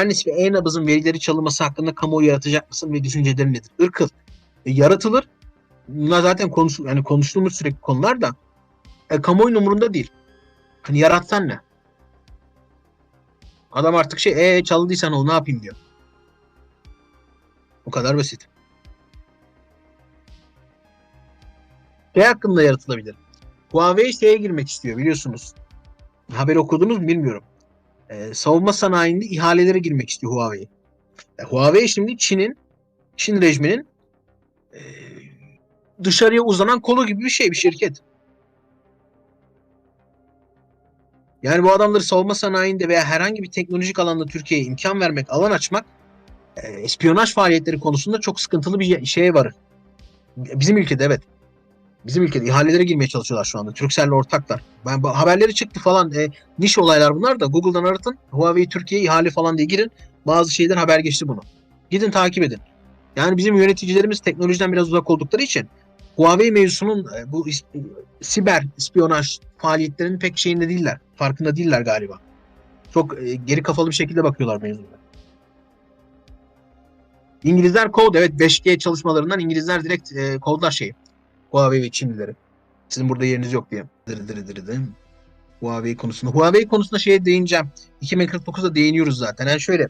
Mernis ve e-nabızın verileri çalınması hakkında kamuoyu yaratacak mısın ve düşüncelerin nedir? Irkıl. E, yaratılır. Bunlar zaten konuş, yani konuştuğumuz sürekli konular da e, kamuoyunun umurunda değil. Hani yaratsan ne? Adam artık şey e çalındıysan ol ne yapayım diyor. Bu kadar basit. Şey hakkında yaratılabilir. Huawei şeye girmek istiyor biliyorsunuz. Haber okudunuz mu bilmiyorum. Ee, savunma sanayinde ihalelere girmek istiyor Huawei. E, Huawei şimdi Çin'in Çin rejiminin e, dışarıya uzanan kolu gibi bir şey bir şirket. Yani bu adamları savunma sanayinde veya herhangi bir teknolojik alanda Türkiye'ye imkan vermek, alan açmak e, espiyonaj faaliyetleri konusunda çok sıkıntılı bir şey var. Bizim ülkede evet. Bizim ülkede ihalelere girmeye çalışıyorlar şu anda. Turkcell'le ortaklar. Ben bu haberleri çıktı falan. E, niş olaylar bunlar da Google'dan aratın. Huawei Türkiye ihale falan diye girin. Bazı şeyler haber geçti bunu. Gidin takip edin. Yani bizim yöneticilerimiz teknolojiden biraz uzak oldukları için Huawei mevzusunun e, bu is- siber ispiyonaj faaliyetlerinin pek şeyinde değiller. Farkında değiller galiba. Çok e, geri kafalı bir şekilde bakıyorlar mevzulara. İngilizler kod evet 5G çalışmalarından İngilizler direkt e, kodlar şeyi. Huawei ve Çinlileri. Sizin burada yeriniz yok diye. Dırı dırı dırı dırı. Huawei konusunda. Huawei konusunda şeye değineceğim. 2049'da değiniyoruz zaten. Yani şöyle.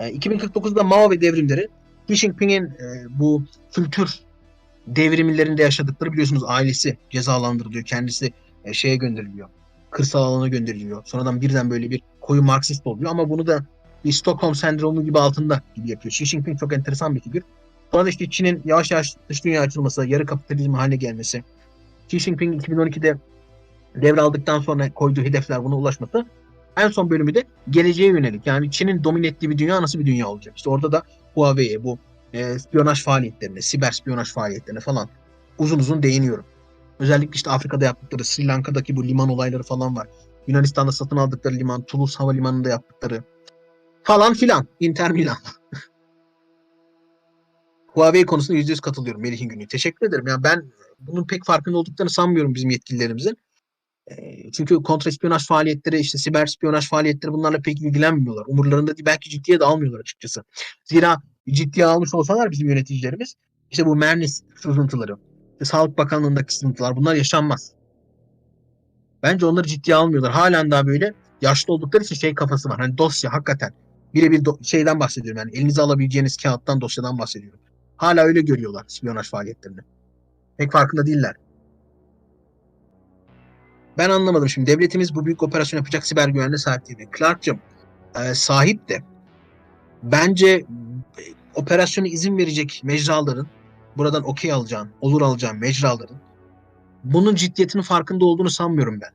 e, 2049'da Mao ve devrimleri Xi Jinping'in e, bu kültür devrimlerinde yaşadıkları biliyorsunuz ailesi cezalandırılıyor. Kendisi e, şeye gönderiliyor. Kırsal alana gönderiliyor. Sonradan birden böyle bir koyu Marksist oluyor ama bunu da bir Stockholm sendromu gibi altında gibi yapıyor. Xi Jinping çok enteresan bir figür. Da işte Çin'in yavaş yavaş dış dünya açılması, yarı kapitalizm haline gelmesi, Xi Jinping 2012'de devraldıktan sonra koyduğu hedefler buna ulaşması. En son bölümü de geleceğe yönelik. Yani Çin'in domine ettiği bir dünya nasıl bir dünya olacak? İşte orada da Huawei'ye bu e, spiyonaj faaliyetlerine, siber spiyonaj faaliyetlerine falan uzun uzun değiniyorum. Özellikle işte Afrika'da yaptıkları, Sri Lanka'daki bu liman olayları falan var. Yunanistan'da satın aldıkları liman, Toulouse Havalimanı'nda yaptıkları falan filan. Inter Milan. Huawei konusunda %100 katılıyorum Melih'in günü. Teşekkür ederim. Yani ben bunun pek farkında olduklarını sanmıyorum bizim yetkililerimizin. E, çünkü kontraspiyonaj faaliyetleri, işte siber spiyonaj faaliyetleri bunlarla pek ilgilenmiyorlar. Umurlarında değil. Belki ciddiye de almıyorlar açıkçası. Zira ciddiye almış olsalar bizim yöneticilerimiz işte bu Mernis sızıntıları, işte Sağlık Bakanlığı'ndaki sızıntılar bunlar yaşanmaz. Bence onları ciddiye almıyorlar. Halen daha böyle yaşlı oldukları için şey kafası var. Hani dosya hakikaten birebir do- şeyden bahsediyorum yani elinize alabileceğiniz kağıttan dosyadan bahsediyorum. Hala öyle görüyorlar spiyonaj faaliyetlerini. Pek farkında değiller. Ben anlamadım şimdi. Devletimiz bu büyük operasyon yapacak siber güvenliğe sahip değil? Clark'cığım e, sahip de bence e, operasyona izin verecek mecraların buradan okey alacağın, olur alacağın mecraların bunun ciddiyetinin farkında olduğunu sanmıyorum ben.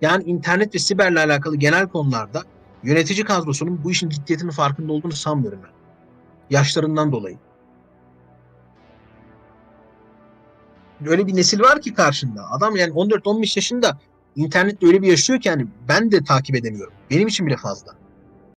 Yani internet ve siberle alakalı genel konularda yönetici kadrosunun bu işin ciddiyetinin farkında olduğunu sanmıyorum ben. Yaşlarından dolayı. Öyle bir nesil var ki karşında. Adam yani 14-15 yaşında internette öyle bir yaşıyor ki yani ben de takip edemiyorum. Benim için bile fazla.